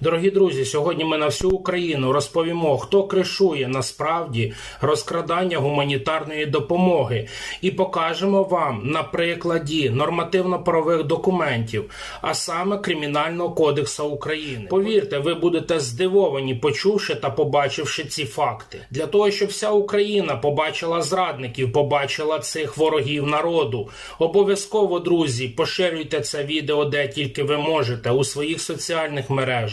Дорогі друзі, сьогодні ми на всю Україну розповімо, хто кришує насправді розкрадання гуманітарної допомоги, і покажемо вам на прикладі нормативно-правових документів, а саме Кримінального кодексу України. Повірте, ви будете здивовані, почувши та побачивши ці факти. Для того, щоб вся Україна побачила зрадників, побачила цих ворогів народу. Обов'язково, друзі, поширюйте це відео де тільки ви можете у своїх соціальних мережах.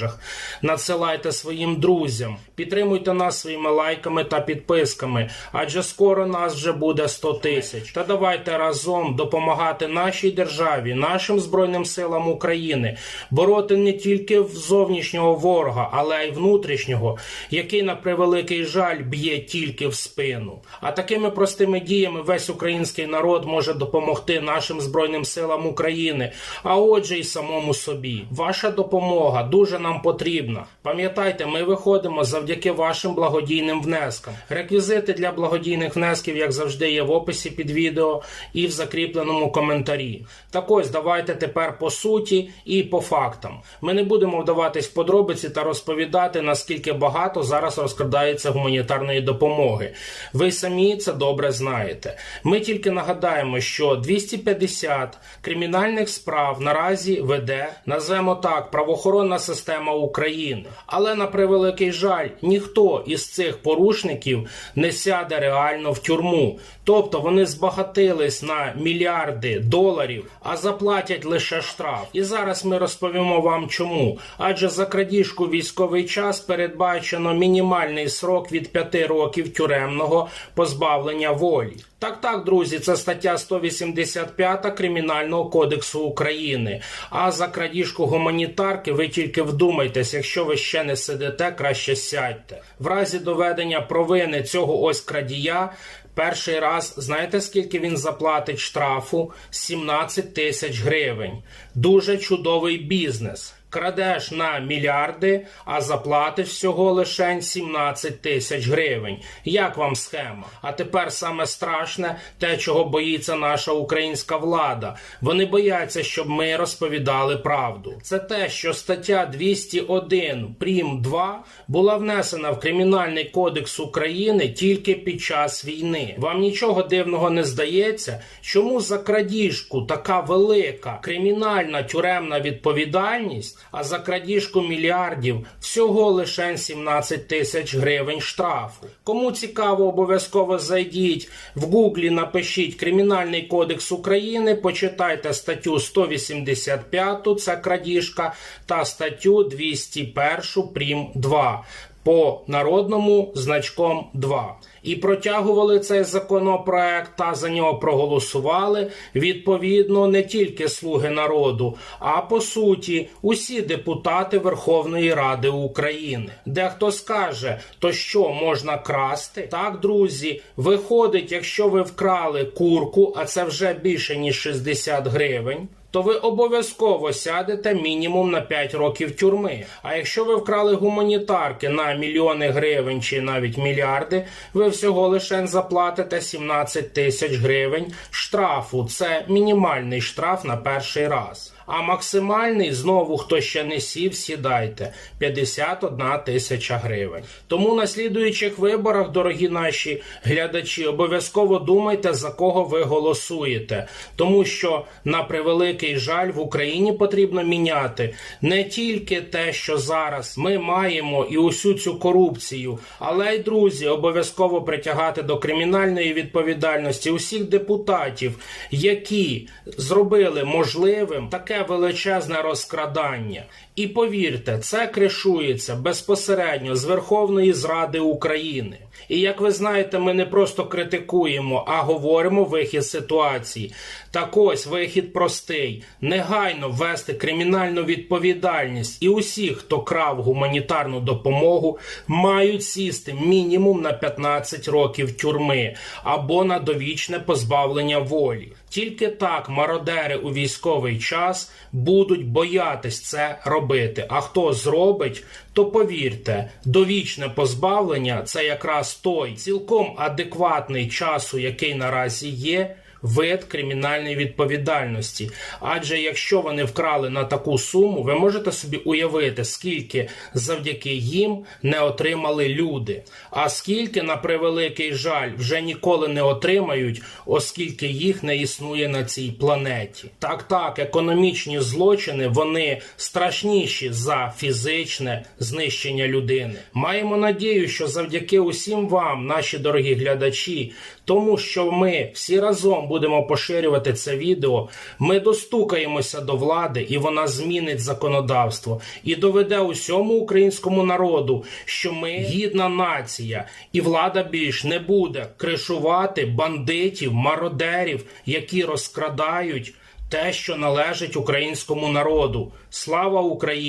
Надсилайте своїм друзям, підтримуйте нас своїми лайками та підписками, адже скоро нас вже буде 100 тисяч. Та давайте разом допомагати нашій державі, нашим збройним силам України, бороти не тільки зовнішнього ворога, але й внутрішнього, який на превеликий жаль б'є тільки в спину. А такими простими діями весь український народ може допомогти нашим збройним силам України, а отже, й самому собі. Ваша допомога дуже нам потрібна. Пам'ятайте, ми виходимо завдяки вашим благодійним внескам. Реквізити для благодійних внесків, як завжди, є в описі під відео і в закріпленому коментарі. Так ось давайте тепер по суті і по фактам. Ми не будемо вдаватись в подробиці та розповідати, наскільки багато зараз розкрадається гуманітарної допомоги. Ви самі це добре знаєте. Ми тільки нагадаємо, що 250 кримінальних справ наразі веде, назвемо так, правоохоронна система України. Але на превеликий жаль, ніхто із цих порушників не сяде реально в тюрму. Тобто вони збагатились на мільярди доларів, а заплатять лише штраф. І зараз ми розповімо вам чому. Адже за крадіжку військовий час передбачено мінімальний срок від 5 років тюремного позбавлення волі. Так, так, друзі, це стаття 185 Кримінального кодексу України. А за крадіжку гуманітарки ви тільки вдумайтесь, якщо ви ще не сидите, краще сядьте. В разі доведення провини цього ось крадія. Перший раз знаєте скільки він заплатить штрафу? 17 тисяч гривень. Дуже чудовий бізнес. Крадеш на мільярди, а заплатиш всього лише 17 тисяч гривень. Як вам схема? А тепер саме страшне те, чого боїться наша українська влада. Вони бояться, щоб ми розповідали правду. Це те, що стаття 201 прим 2 була внесена в Кримінальний кодекс України тільки під час війни. Вам нічого дивного не здається, чому за крадіжку така велика кримінальна тюремна відповідальність? А за крадіжку мільярдів всього лише 17 тисяч гривень штрафу. Кому цікаво, обов'язково зайдіть в гуглі, напишіть Кримінальний кодекс України, почитайте статтю 185, це крадіжка, та статтю 201 прим 2 по народному значком 2. І протягували цей законопроект та за нього проголосували відповідно не тільки слуги народу, а по суті усі депутати Верховної Ради України. Дехто скаже, то що можна красти? Так, друзі, виходить, якщо ви вкрали курку, а це вже більше ніж 60 гривень то ви обов'язково сядете мінімум на 5 років тюрми. А якщо ви вкрали гуманітарки на мільйони гривень чи навіть мільярди, ви всього лише заплатите 17 тисяч гривень штрафу. Це мінімальний штраф на перший раз. А максимальний знову хто ще не сів, сідайте 51 тисяча гривень. Тому на слідуючих виборах, дорогі наші глядачі, обов'язково думайте за кого ви голосуєте, тому що на превеликий жаль в Україні потрібно міняти не тільки те, що зараз ми маємо, і усю цю корупцію, але й друзі, обов'язково притягати до кримінальної відповідальності усіх депутатів, які зробили можливим таке величезне розкрадання. І повірте, це кришується безпосередньо з Верховної Зради України. І як ви знаєте, ми не просто критикуємо, а говоримо вихід ситуації. Так ось вихід простий: негайно ввести кримінальну відповідальність, і усі, хто крав гуманітарну допомогу, мають сісти мінімум на 15 років тюрми або на довічне позбавлення волі. Тільки так мародери у військовий час будуть боятись це робити. А хто зробить, то повірте, довічне позбавлення це якраз той цілком адекватний часу, який наразі є вид кримінальної відповідальності. Адже якщо вони вкрали на таку суму, ви можете собі уявити, скільки завдяки їм не отримали люди, а скільки, на превеликий жаль, вже ніколи не отримають, оскільки їх не існує на цій планеті. Так, так, економічні злочини вони страшніші за фізичне знищення людини. Маємо надію, що завдяки усім вам, наші дорогі глядачі, тому що ми всі разом будемо поширювати це відео, ми достукаємося до влади, і вона змінить законодавство і доведе усьому українському народу, що ми гідна нація, і влада більш не буде кришувати бандитів, мародерів, які розкрадають те, що належить українському народу. Слава Україні!